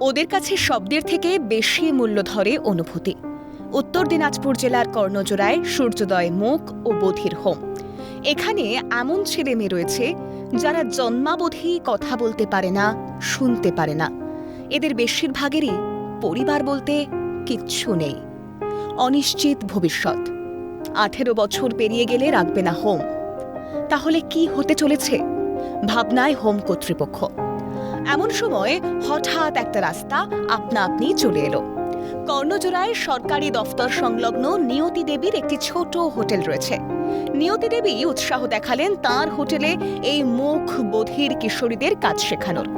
ওদের কাছে শব্দের থেকে বেশি মূল্য ধরে অনুভূতি। উত্তর দিনাজপুর জেলার কর্ণজোড়ায় সূর্যোদয় মুখ ও বধির হোম। এখানে এমন ছেলে মেয়ে রয়েছে যারা জন্মাবধি কথা বলতে পারে না, শুনতে পারে না। এদের বেশিরভাগেরই পরিবার বলতে কিচ্ছু নেই। অনিশ্চিত ভবিষ্যৎ। আঠেরো বছর পেরিয়ে গেলে রাখবে না হোম। তাহলে কি হতে চলেছে? ভাবনায় হোম কর্তৃপক্ষ। এমন সময় হঠাৎ একটা রাস্তা আপনা আপনি চলে এলো। কর্ণজোড়ায় সরকারি দফতর সংলগ্ন নিয়তি দেবীর একটি ছোট হোটেল রয়েছে। নিয়তি দেবী উৎসাহ দেখালেন তার হোটেলে এই মুখ বধির কিশোরীদের কাজ শেখানোর।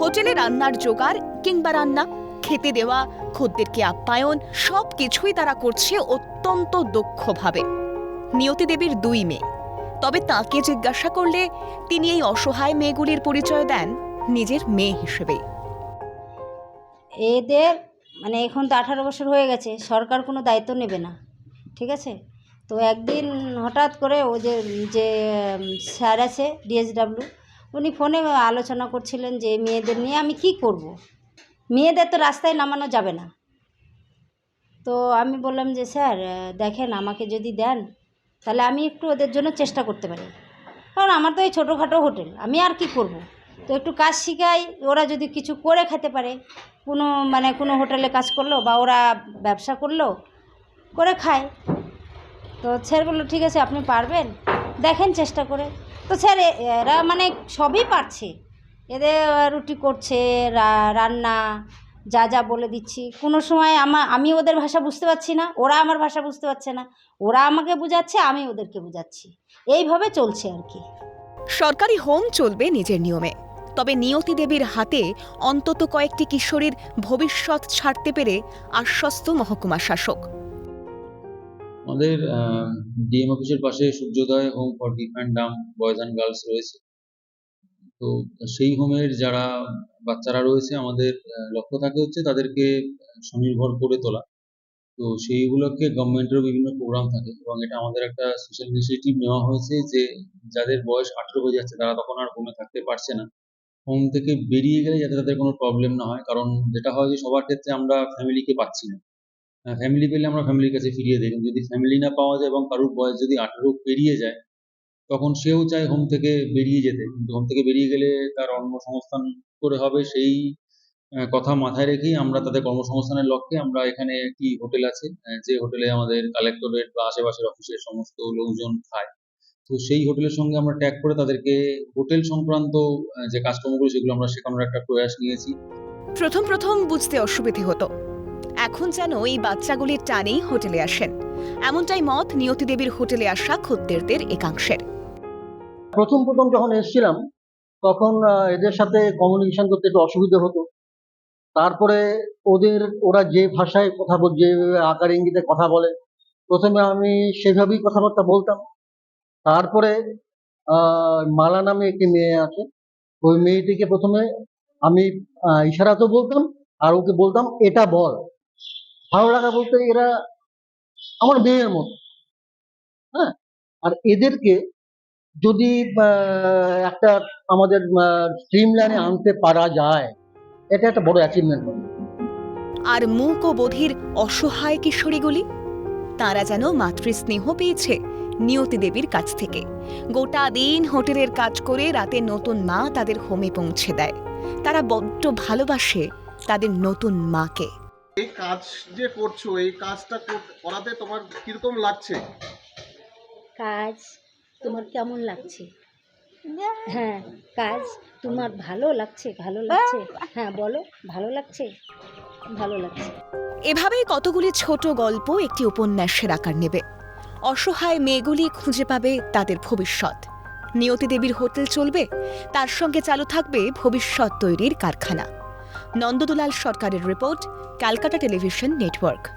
হোটেলে রান্নার জোগাড় কিংবা রান্না, খেতে দেওয়া খদ্দেরকে আপ্যায়ন সব কিছুই তারা করছে অত্যন্ত দক্ষভাবে। নিয়তি দেবীর দুই মেয়ে। তবে তাকে জিজ্ঞাসা করলে তিনি এই অসহায় মেয়েগুলির পরিচয় দেন। নিজের মেয়ে হিসেবে এদের মানে এখন তো আঠারো বছর হয়ে গেছে, সরকার কোনো দায়িত্ব নেবে না, ঠিক আছে তো একদিন হঠাৎ করে ও যে যে স্যার আছে, ডিএসডাব্লিউ, উনি ফোনে আলোচনা করছিলেন যে, মেয়েদের নিয়ে আমি কি করব। মেয়েদের তো রাস্তায় নামানো যাবে না তো আমি বললাম যে, স্যার, দেখেন, আমাকে যদি দেন, তাহলে আমি একটু ওদের জন্য চেষ্টা করতে পারি কারণ আমার তো এই ছোটোখাটো হোটেল, আমি আর কি করব। তো একটু কাজ শিখাই, ওরা যদি কিছু করে খেতে পারে, কোনো মানে কোনো হোটেলে কাজ করল বা ওরা ব্যবসা করল, করে খায়। তো স্যার বলল, ঠিক আছে, আপনি পারবেন, দেখেন চেষ্টা করে। তো স্যার এরা মানে সবই পারছে। এদের রুটি করছে রান্না, যা যা বলে দিচ্ছি। কোনো সময় আমা, আমি ওদের ভাষা বুঝতে পারছি না, ওরা আমার ভাষা বুঝতে পারছে না, ওরা আমাকে বোঝাচ্ছে, আমি ওদেরকে বোঝাচ্ছি। এইভাবে চলছে আর কি। সরকারি হোম চলবে নিজের নিয়মে। তবে নিয়তি দেবীর হাতে অন্তত কয়েকটি কিশোরীর ভবিষ্যৎ ছাড়তে পেরে আশ্বস্ত মহকুমা শাসক। আমাদের ডিএম অফিসের পাশে Suryoday home for deaf and dumb boys and girls রয়েছে। তো সেই হোমের যারা বাচ্চারা রয়েছে, আমাদের লক্ষ্য থাকে হচ্ছে তাদেরকে স্বনির্ভর করে তোলা। তো সেইগুলোকে গভর্নমেন্টেরও বিভিন্ন প্রোগ্রাম থাকে এবং এটা আমাদের একটা সোশ্যাল ইনিশিয়েটিভ নেওয়া হয়েছে যে, যাদের বয়স আঠেরো হয়ে যাচ্ছে, তারা তখন আর হোমে থাকতে পারছে না। হোম থেকে বেরিয়ে গেলে যাতে তাদের কোনো প্রবলেম না হয়। কারণ যেটা হয় যে সবার ক্ষেত্রে আমরা ফ্যামিলিকে পাচ্ছি না। ফ্যামিলি পেলে আমরা ফ্যামিলির কাছে ফিরিয়ে দিই। যদি ফ্যামিলি না পাওয়া যায় এবং কারোর বয়স যদি আঠেরো পেরিয়ে যায়, তখন সেও চায় হোম থেকে বেরিয়ে যেতে। কিন্তু হোম থেকে বেরিয়ে গেলে তার কর্মসংস্থান করে হবে সেই কথা মাথায় রেখেই আমরা তাদের কর্মসংস্থানের লক্ষ্যে আমরা এখানে একটি হোটেল আছে যে হোটেলে আমাদের কালেক্টরেট বা আশেপাশের অফিসের সমস্ত লোকজন খায়। তো সেই হোটেলের সঙ্গে আমরা ট্যাগ করে তাদেরকে হোটেল সংক্রান্ত যে কাজকর্মগুলো সেগুলো আমরা শেখানোর একটা প্রয়াস নিয়েছি। প্রথম প্রথম বুঝতে অসুবিধে হতো। এখন যেন এই বাচ্চাগুলির টানেই হোটেলে আসেন। এমনটাই মত নিয়তি দেবীর হোটেলে আসা খদ্দেরদের একাংশের। প্রথম প্রথম যখন এসেছিলাম তখন আহ, এদের সাথে কমিউনিকেশন করতে একটু অসুবিধা হতো। তারপরে ওদের ওরা যে ভাষায় কথা বল যে আকার ইঙ্গিতে কথা বলে প্রথমে আমি সেভাবেই কথাবার্তা বলতাম। তারপরে মালা নামে একটি মেয়ে আছে। ওই মেয়েটিকে প্রথমে আমি আহ, ইশারাতেও বলতাম আর ওকে বলতাম এটা বল। ভালো লাগা বলতে এরা আমার মেয়ের মতো। হ্যাঁ? আর এদেরকে যদি একটা আমাদের স্ট্রিম লাইনে আনতে পারা যায় এটা একটা বড় অ্যাচিভমেন্ট হবে। আর মুক ও বধির অসহায় কিশোরীগুলি তারা যেন মাতৃস্নেহ পেয়েছে। নিয়তি দেবীর কাছ থেকে। গোটা দিন হোটেলের কাজ করে রাতে নতুন মা তাদের হোমে পৌঁছে দেয়। তারা বড্ড ভালোবাসে তাদের নতুন মাকে। এই কাজ যে করছ এই কাজটা করাতে তোমার কীরকম লাগছে? কাজ তোমার কেমন লাগছে? হ্যাঁ কাজ তোমার ভালো লাগছে ভালো লাগছে? হ্যাঁ বলো ভালো লাগছে? ভালো লাগছে। এভাবেই কতগুলি ছোট গল্প একটি উপন্যাসের আকার নেবে। অসহায় মেয়েগুলি খুঁজে পাবে তাদের ভবিষ্যৎ। নিয়তি দেবীর হোটেল চলবে, তার সঙ্গে চালু থাকবে ভবিষ্যৎ তৈরির কারখানা। নন্দদুলাল সরকারের রিপোর্ট, ক্যালকাটা টেলিভিশন নেটওয়ার্ক।